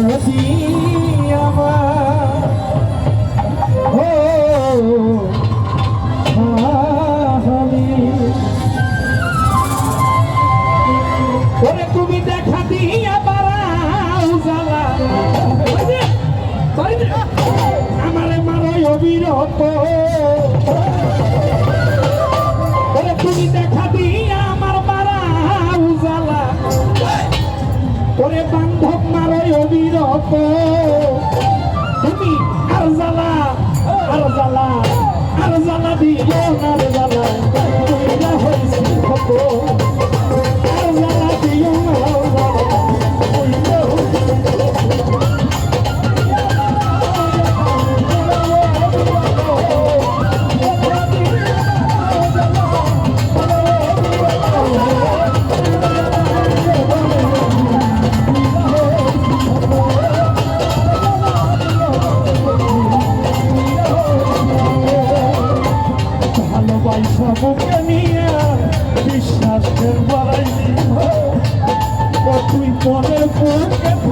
রতি আমার। ও ওরে তুমি দেখা তুমি দেখা দিয়া আমার পারাও বান্ধ মতো তুমি আর জ্বালা আর জ্বালা আর জ্বালা দিও না জ্বালা পয়সা বুকে নিয়ে বিশ্বাসের বাড়াই তুই পরের বুকে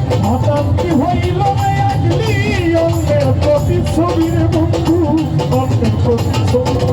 হঠাৎ কি হইল আজলি অন্যের প্রতিচ্ছবির বন্ধু অন্যের প্রতিচ্ছবি।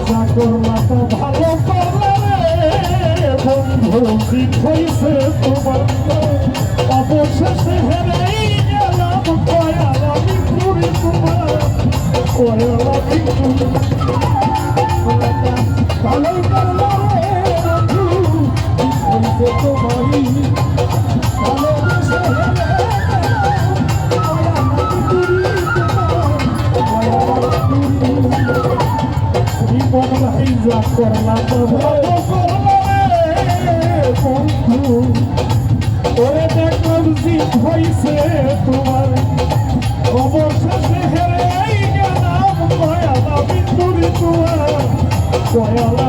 চাকর মাথা ভালো করে বন্ধু অবশেষে হেরে গেলাম কয়ালা বিক্রি তোমার কয়ালা বিক্রি ইজ্জত করলাম বন্ধু ওরে দেখলাম জিত হয়েছে তোমার অবশেষে হেরে গেলাম কয়ালা বিন্দুরি তোমার কয়ালা